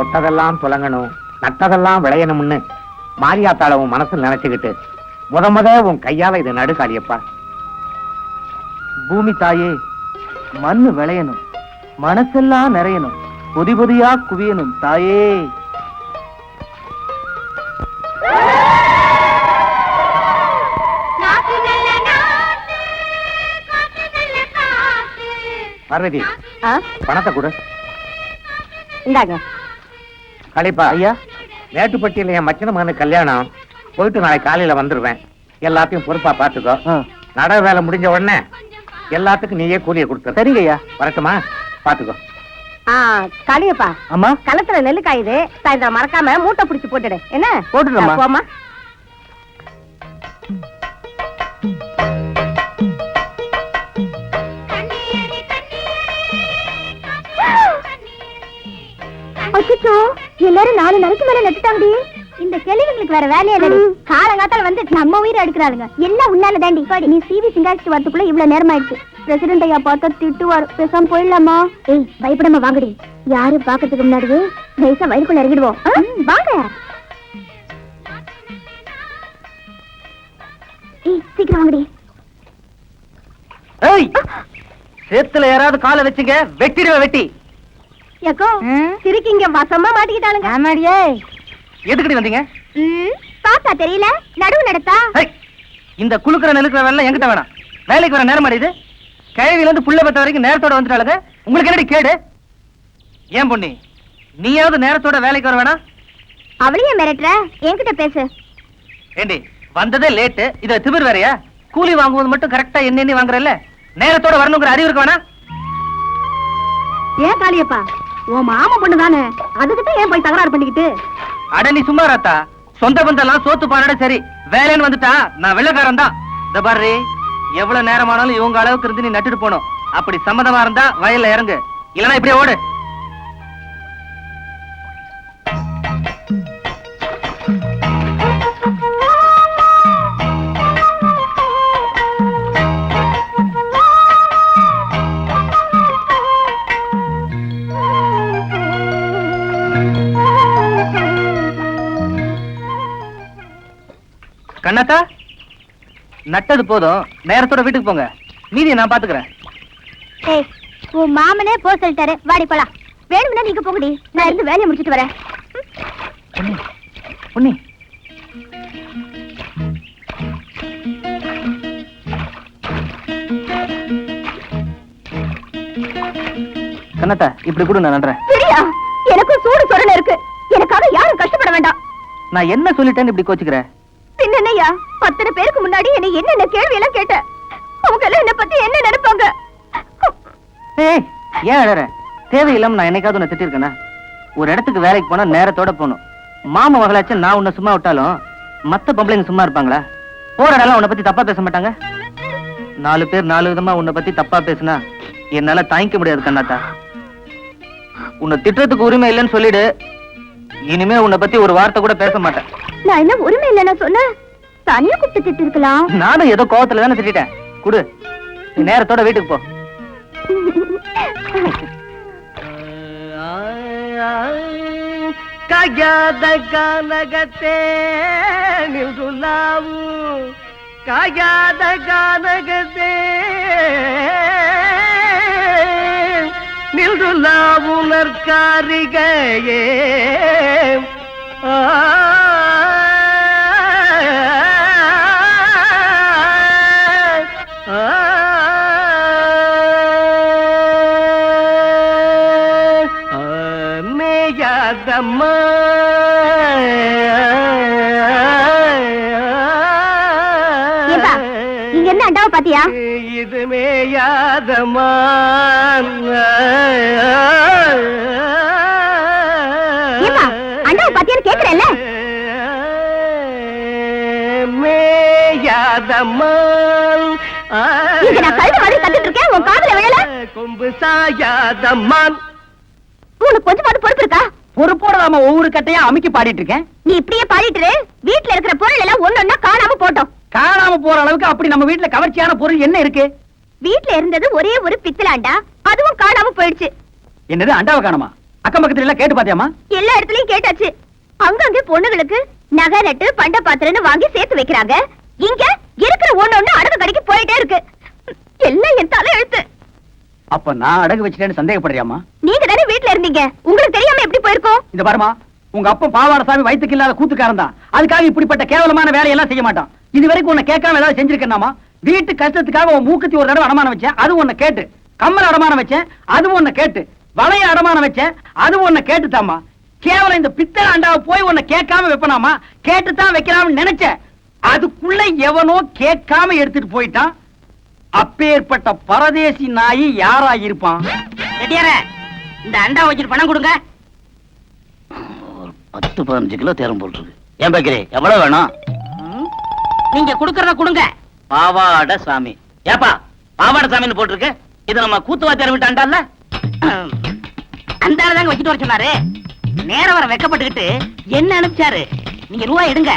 தொட்டதெல்லாம் துலங்கணும் நட்டதெல்லாம் விளையணும்னு மாரியாத்தாள உன் மனசுல நினைச்சுக்கிட்டு முத முத உன் கையால இதை நடுக்காளியப்பா பூமி தாயே மண்ணு விளையணும் மனசெல்லாம் நிறையணும் பொதி பொதியா குவியணும் தாயே. பார்வதி பணத்தை கொடு. இந்தாங்க. கழிப்பா ஐயா. மேட்டுப்பட்டியில என் மச்சன மகனுக்கு கல்யாணம். போயிட்டு நாளைக்கு காலையில வந்துருவேன். எல்லாத்தையும் பொறுப்பா பாத்துக்கோ. நட வேலை முடிஞ்ச உடனே எல்லாத்துக்கும் நீயே கூலியை கொடுத்துரு. சரிங்க ஐயா. வரட்டுமா? பாத்துக்கோ. ஆ காளியப்பா. அம்மா. களத்துல நெல்லு காயுது சாயந்தரம் மறக்காம மூட்டை பிடிச்சு போட்டுடு. என்ன? போட்டுடுறேம்மா. ஆ, போம்மா. அச்சோ எல்லாரும் நாலு நாளைக்கு மேல நட்டுட்டாங்கடி இந்த கேள்விகளுக்கு வேற வேலையே இல்லடி. காலங்காத்தால வந்து நம்ம உயிரை எடுக்கிறாளுங்க. எல்லாம் உன்னால தாண்டி. நீ சிவி சிங்காரிச்சு வரதுக்குள்ள இவ்வளவு நேரம் ஆயிடுச்சு பிரசிடண்ட் ஐயா பார்த்தா திட்டுவார். பேசாம போயிடலாமா? ஏய் பயப்படாம வாங்கடி. யாரும் பாக்கிறதுக்கு முன்னாடியே நைசா வயலுக்குள்ள இறங்கிடுவோம். வாங்க. ஏய் சீக்கிரம் வாங்கடி. ஏய் சேத்துல யாராவது காலை வச்சுங்க வெட்டிடுவ வெட்டி. ஏக்கோ சிரிக்கிங்க வசமா மாட்டிக்கிட்டாளுங்க. ஆமாடியே. எதுக்கடி வந்தீங்க? பார்த்தா தெரியல. நடுவு நடத்தா? இந்த குளுக்குற நெலுக்குற வேலை என்கிட்ட வேணாம். வேலைக்கு வர நேரம் அடையுது கிழவில இருந்து புள்ள பத்த வரைக்கும் நேரத்தோட வந்துட்டாளுங்க. உங்களுக்கு என்னடி கேடு? ஏன் பொண்ணி நீயாவது நேரத்தோட வேலைக்கு வர வேணாம்? அவளையும் மிரட்டுற? என்கிட்ட பேசு. ஏண்டி வந்ததே லேட்டு. இத திமிர் வேறயா? கூலி வாங்கும்போது மட்டும் கரெக்டா என்ன எண்ணி வாங்குறல்ல? நேரத்தோட வரணுங்கிற அறிவு இருக்க வேணாம்? ஏன் காளியப்பா உன் மாமா பொண்ணு தானே அதுகிட்ட ஏன் போய் தகராறு பண்ணிக்கிட்டு? அட நீ சும்மா ராத்தா சொந்த பந்தெல்லாம் சோத்து பானட சரி. வேலைன்னு வந்துட்டா நான் வெள்ளக்காரன் தான். இந்த பாரு எவ்வளவு நேரமானாலும் இவங்க அளவுக்கு இருந்து நீ நட்டுட்டு போனோம் அப்படி சம்மதமா இருந்தா வயல்ல இறங்கு. இல்லைன்னா இப்படியே ஓடு. கண்ணத்தா நட்டது போதும். நேரத்தோட வீட்டுக்கு போங்க. மீதியை நான் பாத்துக்கிறேன். உன் மாமனே போ சொல்லிட்டாரு. வாடி போலாம். வேணும்னா நீங்க போங்கடி. நான் இருந்து வேலையை முடிச்சிட்டு வரேன். பொன்னி கண்ணத்தா இப்படி கூட நான் நடுறேன். சரியா எனக்கும் சூடு சொரணை இருக்கு. எனக்காக யாரும் கஷ்டப்பட வேண்டாம். நான் என்ன சொல்லிட்டேன்னு இப்படி கோச்சுக்கிறேன் பின்னயா அத்தனை பேருக்கு முன்னாடி என்ன என்னென்ன கேள்வி எல்லாம் கேட்ட? அவங்க எல்லாம் என்ன பத்தி என்ன நினைப்பாங்க? ஏய் ஏன் அழற? தேவையில்லாம நான் என்னைக்காவது உன்னை திட்டிருக்கேனா? ஒரு இடத்துக்கு வேலைக்கு போனா நேரத்தோட போகணும். மாமா மகளாச்சும் நான் உன்னை சும்மா விட்டாலும் மத்த பொம்பளைங்க சும்மா இருப்பாங்களா? போற இடம் உன்னை பத்தி தப்பா பேச மாட்டாங்க? நாலு பேர் நாலு விதமா உன்னை பத்தி தப்பா பேசுனா என்னால தாங்கிக்க முடியாது கண்ணாத்தா. உன்னை திட்டுறதுக்கு உரிமை இல்லைன்னு சொல்லிடு. இனிமே உன்னை பத்தி ஒரு வார்த்தை கூட பேச மாட்டேன். நான் என்ன உரிமை இல்லைன்னா சொன்னேன்? தனியா கூப்பிட்டு திட்டு இருக்கலாம் நானும் ஏதோ கோவத்துல தானே திட்டிட்டேன் குடு நீ நேரத்தோட வீட்டுக்கு போ ಕಾಗ್ಯಾದ ಗಾನಗತೆ ನಿಲ್ದುಲಾವು ಕಾಗ್ಯಾದ ಗಾನಗತೆ ನಿಲ್ದುಲಾವು ನರ್ಕಾರಿಗೆಯೇ ಆ அண்டாவை பாத்தியா? இது மேயாதம்மா ஏப்பா, அண்டாவை பாத்தியான்னு கேக்குறேன்ல? மேயாதம்மா இங்க நான் கழுத மாதிரி கத்திட்டு இருக்கேன் உன் காதுல விழல. கொம்பு சாயாதம்மான் உனக்கு கொஞ்சமாவது பொறுப்பு இருக்கா? பொறுப்போட நாம ஒவ்வொரு கட்டையா அமுக்கி பாடிட்டு இருக்கேன். நீ இப்படியே பாடிட்டு. வீட்ல இருக்கிற பொருள் எல்லாம் ஒன்னொன்னா காணாம போட்டோம். காணாம போற அளவுக்கு அப்படி நம்ம வீட்டுல கவர்ச்சியான பொருள் என்ன இருக்கு? வீட்ல இருந்தது ஒரே ஒரு பித்தலாண்டா? அதுவும் காணாம போயிடுச்சு. என்னது அண்டாவை காணுமா? அக்கம் பக்கத்துல எல்லாம் கேட்டு பாத்தியாமா எல்லா இடத்துலயும் கேட்டாச்சு. அங்கங்க பொண்ணுங்களுக்கு நகை நட்டு பண்ட பாத்திரம்னு வாங்கி சேர்த்து வைக்கிறாங்க. இங்க இருக்கிற ஒண்ணு ஒண்ணு அடகு கடைக்கு போயிட்டே இருக்கு. எல்லாம் என் தலை எழுத்து அப்ப நான் அடகு வச்சிட்டேன்னு சந்தேகப்படுறியாமா நீங்க தானே வீட்ல இருந்தீங்க? உங்களுக்கு தெரியாம எப்படி போயிருக்கோம்? இந்த பாருமா உங்க அப்பா பாவாடசாமி வயித்துக்கு இல்லாத கூத்துக்காரன் தான். அதுக்காக இப்படிப்பட்ட கேவலமான வேலையெல்லாம் செய்ய மாட்டான். இது வரைக்கும் உன்னை கேட்காம ஏதாவது செஞ்சிருக்கேனாமா வீட்டு கஷ்டத்துக்காக உன் மூக்குத்தி ஒரு தடவை அடமானம் வச்சேன். அது உன்னை கேட்டு. கம்மல் அடமானம் வச்சேன். அது உன்னை கேட்டு. வளைய அடமானம் வச்சேன். அது உன்னை கேட்டுதாம்மா. கேவலம் இந்த பித்தளை அண்டாவை போய் உன்னை கேட்காம வைப்பனாமா கேட்டு தான் வைக்கலாம்னு நினைச்சேன். அதுக்குள்ள எவனோ கேட்காம எடுத்துட்டு போயிட்டான். அப்பேற்பட்ட பரதேசி நாயி யாரா இருப்பான் இந்த அண்டா வச்சுட்டு பணம் கொடுங்க. ஒரு பத்து பதினஞ்சு கிலோ தேரம் போட்டுருக்கு. ஏன் பேக்கரி? எவ்வளவு வேணும்? நீங்க குடுக்கறத கொடுங்க. பாவாட சாமி. ஏப்பா பாவாட சாமின்னு போட்டிருக்கு. இது நம்ம கூத்துவாத்தியார் விட்டு அண்டால அந்த ஆளு தாங்க வச்சுட்டு வர சொன்னாரு. நேரம் வர வெக்கப்பட்டுக்கிட்டு என்ன அனுப்பிச்சாரு? நீங்க ரூபா எடுங்க.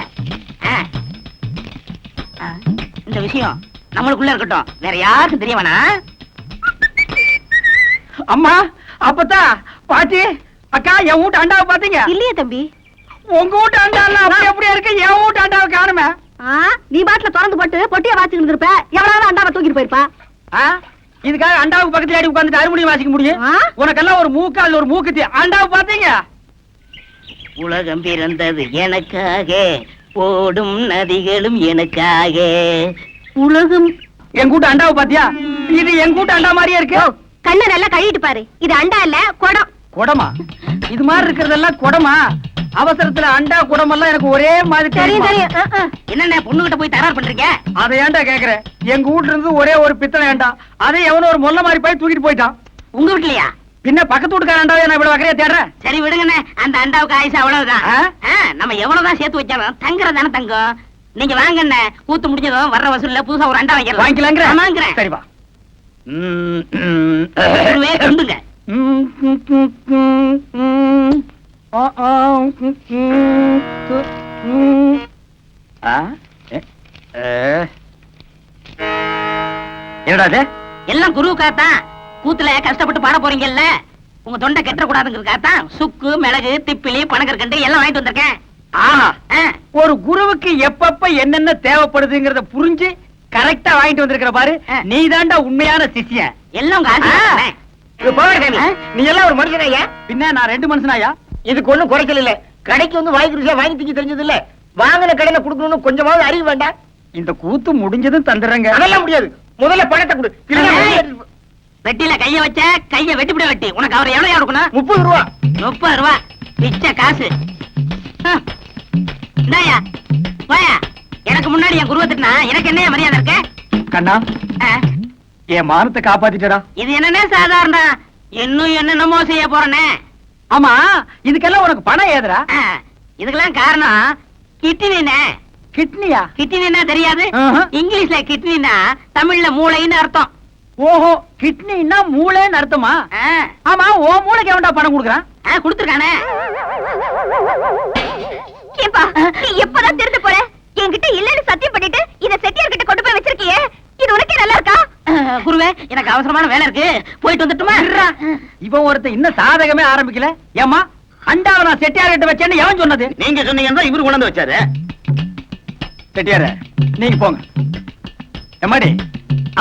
இந்த விஷயம் நம்மளுக்குள்ள இருக்கட்டும். வேற யாருக்கும் தெரிய வேணாம். அம்மா அப்பத்தா பாட்டி அக்கா என் வீட்டு அண்டாவை பாத்தீங்க இல்லையே தம்பி. உங்க வீட்டு அப்படி அப்படியே இருக்கு? என் வீட்டு அண்டாவை காணுமே. நீ பாட்டுல திறந்து போட்டு பொட்டிய வாச்சிட்டு இருப்ப எவ்வளவு அண்டாவை தூக்கிட்டு போயிருப்பா? இதுக்காக அண்டாவுக்கு பக்கத்துல அடி உட்கார்ந்துட்டு அறுமணி வாசிக்க முடியும்? உனக்கெல்லாம் ஒரு மூக்கு அதுல ஒரு மூக்குத்தி. அண்டாவை பாத்தீங்க உலகம் பிறந்தது எனக்காக ஓடும் நதிகளும் எனக்காக. உலகம். என் கூட்டு அண்டாவை பாத்தியா இது என் கூட்டு அண்டா மாதிரியே இருக்கு. கண்ணை நல்லா கழுவிட்டு பாரு. இது அண்டா இல்ல குடம். குடமா? இது மாதிரி இருக்கிறதெல்லாம் குடமா? அவசரத்துல அண்டா குடமெல்லாம் எனக்கு ஒரே மாதிரி தெரியும். என்னென்ன பொண்ணுகிட்ட போய் தகராறு பண்றீங்க? அதை ஏன்டா கேக்குறேன் எங்க வீட்டுல இருந்து ஒரே ஒரு பித்தளை ஏன்டா அதை எவனோ ஒரு மொல்ல மாதிரி போய் தூக்கிட்டு போயிட்டான். உங்க வீட்லயா? பின்ன பக்கத்து வீட்டுக்கார அண்டாவை நான் இவ்வளவு வகையா தேடுறேன் சரி விடுங்கண்ணே. அந்த அண்டாவுக்கு ஆயுசு அவ்வளவுதான். நம்ம எவ்வளவுதான் சேர்த்து வச்சாலும் தங்குறது தானே தங்கம். நீங்க வாங்கண்ணே. கூத்து முடிஞ்சதும் வர்ற வசூல்ல புதுசா ஒரு அண்டா வாங்கிடலாம். வாங்கிக்கலாங்கிற? ஆமாங்கிறேன் சரி வா. குருவே, கொண்டுங்க என்னடா எல்லாம் குருவுக்காகத்தான். கூத்துல கஷ்டப்பட்டு பாட போறீங்கல்ல? உங்க தொண்டை கெட்ட கூடாதுங்கிறதுக்காகத்தான் சுக்கு மிளகு திப்பிலி பனகற்கண்டு எல்லாம் வாங்கிட்டு வந்திருக்கேன். ஆஹா ஒரு குருவுக்கு எப்பப்ப என்னென்ன தேவைப்படுதுங்கிறத புரிஞ்சு கரெக்டா வாங்கிட்டு வந்திருக்கிற பாரு. நீ உண்மையான சிஷ்யன். எல்லாம்? நீ எல்லாம் ஒரு மனுஷனையா? பின்ன நான் ரெண்டு மனுஷனாயா? இதுக்கு ஒண்ணும் குறைச்சல் இல்ல. கடைக்கு வந்து வாங்கி ருசியா வாங்கி திங்க தெரிஞ்சது இல்ல வாங்கின கடையில குடுக்கணும்னு கொஞ்சமாவது அறிவு வேண்டாம் இந்த கூத்து முடிஞ்சதும் தந்துடுறேங்க. அதெல்லாம் முடியாது. முதல்ல பணத்தை கொடு. வெட்டில கைய வச்ச கைய வெட்டிவிட வெட்டி. உனக்கு அவர் எவ்வளவு கொடுக்கணும்? முப்பது ரூபா. முப்பது ரூபா. பிச்சை காசு. இந்தாயா. வாயா. எனக்கு முன்னாடி என் குருவை திட்டினா எனக்கு என்ன மரியாதை இருக்கு? கண்ணா என் மானத்தை காப்பாத்திட்டடா. இது என்னன்னே சாதாரண இன்னும் என்னென்னமோ செய்ய போறேனே. ஆமா இதுக்கெல்லாம் உனக்கு பணம் ஏதுடா? ஆ, இதுக்கெல்லாம் காரணம் கிட்னினே கிட்னியா? கிட்னினா தெரியாது. இங்கிலீஷ்ல கிட்னினா தமிழ்ல மூளைன்னு அர்த்தம். ஓஹோ கிட்னின்னா மூளைன்னு அர்த்தமா? ஆமா ஓ மூளைக்கு எவன்டா பணம் கொடுக்குறான்? கொடுத்திருக்கானே. ஏப்பா நீ எப்பதான் திருந்து போற? என்கிட்ட இல்லன்னு சத்தியம் பண்ணிட்டு இத செட்டியார் கிட்ட கொண்டு போய் வச்சிருக்கியே? இது உனக்கே நல்லா இருக்கா? குருவே எனக்கு அவசரமான வேலை இருக்கு. போயிட்டு வந்துட்டுமா? இவன் ஒருத்தன் இன்னும் சாதகமே ஆரம்பிக்கல. ஏமா அண்டாவை நான் செட்டியார் கிட்ட வச்சேன்னு எவன் சொன்னது? நீங்க சொன்னீங்கன்னா இவரு கொண்டு வந்து வச்சாரு. செட்டியார நீங்க போங்க. எம்மாடி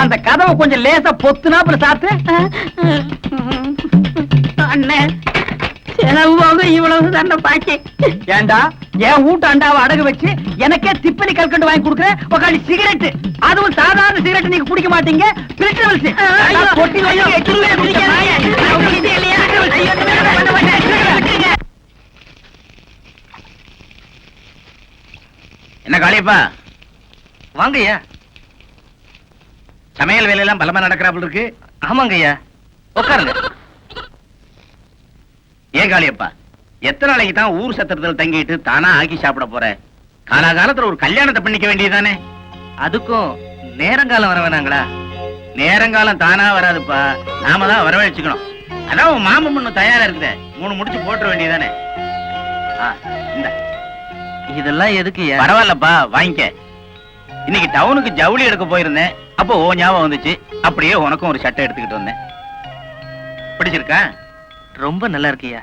அந்த கதவை கொஞ்சம் லேசா பொத்துனாப்புல சாத்து. அண்ணே. செலவு போக இவ்வளவு தானே பாக்கி. ஏண்டா? என் வீட்டு அண்டாவை அடகு வச்சு எனக்கே திப்பலி கல்கண்டு வாங்கி கொடுக்குறேன் உக்காடி சிகரெட் அதுவும் சாதாரண சிகரெட் நீங்க மாட்டீங்க. என்ன காளியப்பா? வாங்க சமையல் வேலையெல்லாம் பலமா நடக்கிறாப்புல இருக்கு. ஆமாங்க ஐயா. உட்காருங்க. ஏன் காளியப்பா? எத்தனை நாளைக்கு தான் ஊர் சத்திரத்தில் தங்கிட்டு தானா ஆக்கி சாப்பிட போற? காலாகாலத்துல ஒரு கல்யாணத்தை பண்ணிக்க வேண்டியதுதானே? அதுக்கும் நேரங்காலம் வர வேணாங்களா? நேரங்காலம் தானா வராதுப்பா. நாம தான் வரவழைச்சுக்கணும். அதான் உன் மாமன் ஒண்ணு தயாரா இருக்குதே. மூணு முடிச்சு போட்டுற வேண்டியதுதானே? ஆ, இந்தா. இதெல்லாம் எதுக்கு பரவாயில்லப்பா வாங்கிக்க. இன்னைக்கு டவுனுக்கு ஜவுளி எடுக்க போயிருந்தேன். அப்போ ஓ ஞாபகம் வந்துச்சு. அப்படியே உனக்கும் ஒரு சட்டை எடுத்துக்கிட்டு வந்தேன். பிடிச்சிருக்கா? ரொம்ப நல்லா இருக்கியா?